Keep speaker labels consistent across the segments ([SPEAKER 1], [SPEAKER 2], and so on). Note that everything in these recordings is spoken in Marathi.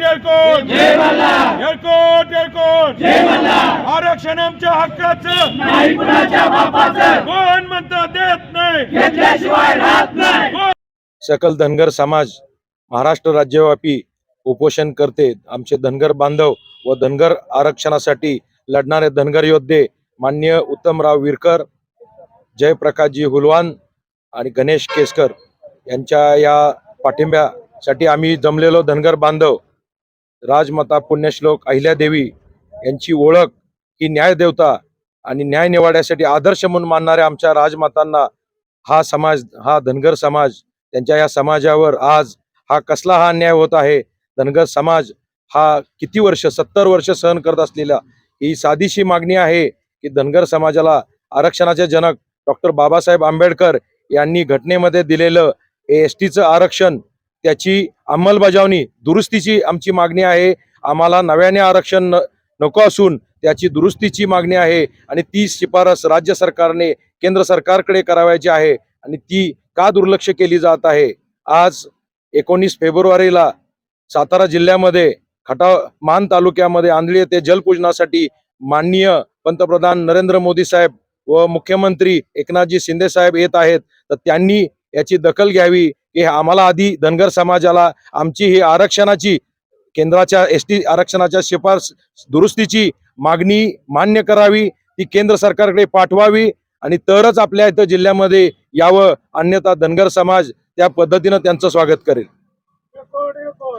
[SPEAKER 1] येळकोट येळकोट येळकोट येळकोट आरक्षण आमच्या हक्काचं.
[SPEAKER 2] नाही कुणाच्या बापाचं.
[SPEAKER 1] कोण म्हणतं देत नाही.
[SPEAKER 2] घेतल्याशिवाय राहत नाही.
[SPEAKER 3] सकल धनगर समाज महाराष्ट्र राज्यव्यापी उपोषण करते. आमचे धनगर बांधव व धनगर आरक्षणासाठी लढणारे धनगर योद्धे मान्य उत्तमराव विरकर जयप्रकाशजी हुलवान आणि गणेश केसकर यांच्या या पाठिंब्यासाठी आम्ही जमलेलो धनगर बांधव राजमाता पुण्यश्लोक अहिल्यादेवी यांची ओळख ही न्यायदेवता आणि न्याय निवाड्यासाठी आदर्श म्हणून मानणाऱ्या आमच्या राजमातांना हा समाज हा धनगर समाज त्यांच्या या समाजावर आज हा कसला हा अन्याय होत आहे? धनगर समाज हा किती वर्ष सत्तर वर्ष सहन करत असलेला ही साधीशी मागणी आहे की धनगर समाजाला आरक्षणाचे जनक डॉक्टर बाबासाहेब आंबेडकर यांनी घटनेमध्ये दिलेलं एस टीचं आरक्षण त्याची अंमलबजावणी दुरुस्तीची आमची मागणी आहे. आम्हाला नव्याने आरक्षण न- नको असून त्याची दुरुस्तीची मागणी आहे आणि ती शिफारस राज्य सरकारने केंद्र सरकारकडे करावायची आहे आणि ती का दुर्लक्ष केली जात आहे? आज एकोणीस फेब्रुवारीला सातारा जिल्ह्यामध्ये खटाव मान तालुक्यामध्ये आंधळी येथे जलपूजनासाठी माननीय पंतप्रधान नरेंद्र मोदी साहेब व मुख्यमंत्री एकनाथजी शिंदे साहेब येत आहेत. तर त्यांनी याची दखल घ्यावी. की आम्हाला आधी धनगर समाजाला आमची ही आरक्षणाची केंद्राच्या एस टी आरक्षणाच्या शिफारस दुरुस्तीची मागणी मान्य करावी ती केंद्र सरकारकडे पाठवावी आणि तरच आपल्या इथं जिल्ह्यामध्ये यावं अन्यथा धनगर समाज त्या पद्धतीनं त्यांचं स्वागत करेल.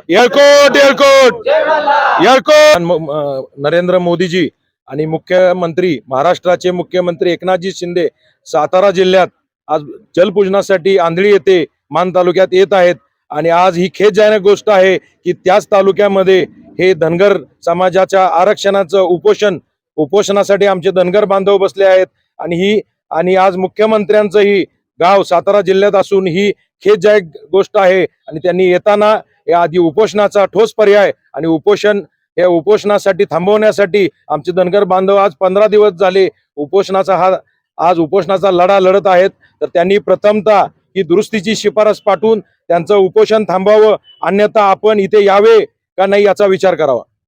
[SPEAKER 3] येळकोट येळकोट येळकोट. नरेंद्र मोदीजी आणि मुख्यमंत्री महाराष्ट्राचे मुख्यमंत्री एकनाथजी शिंदे सातारा जिल्ह्यात आज जलपूजनासाठी आंधळी येथे मान तालुक्यात येत आहेत. आणि आज ही खेदजनक गोष्ट आहे की त्याच तालुक्यामध्ये हे धनगर समाजाच्या आरक्षणाचं उपोषण उपोषणासाठी आमचे धनगर बांधव बसले आहेत. आणि ही आणि आज मुख्यमंत्र्यांचंही गाव सातारा जिल्ह्यात असून ही खेदजायक गोष्ट आहे. आणि त्यांनी येताना या आधी उपोषणाचा ठोस पर्याय आणि उपोषण या उपोषणासाठी थांबवण्यासाठी आमचे धनगर बांधव आज पंधरा दिवस झाले. उपोषणाचा हा आज उपोषणाचा लढा लढत आहेत. तर त्यांनी प्रथमतः ही दुरुस्तीची शिफारस पाठवून त्यांचं उपोषण थांबवावं अन्यथा आपण इथे यावे का नाही याचा विचार करावा.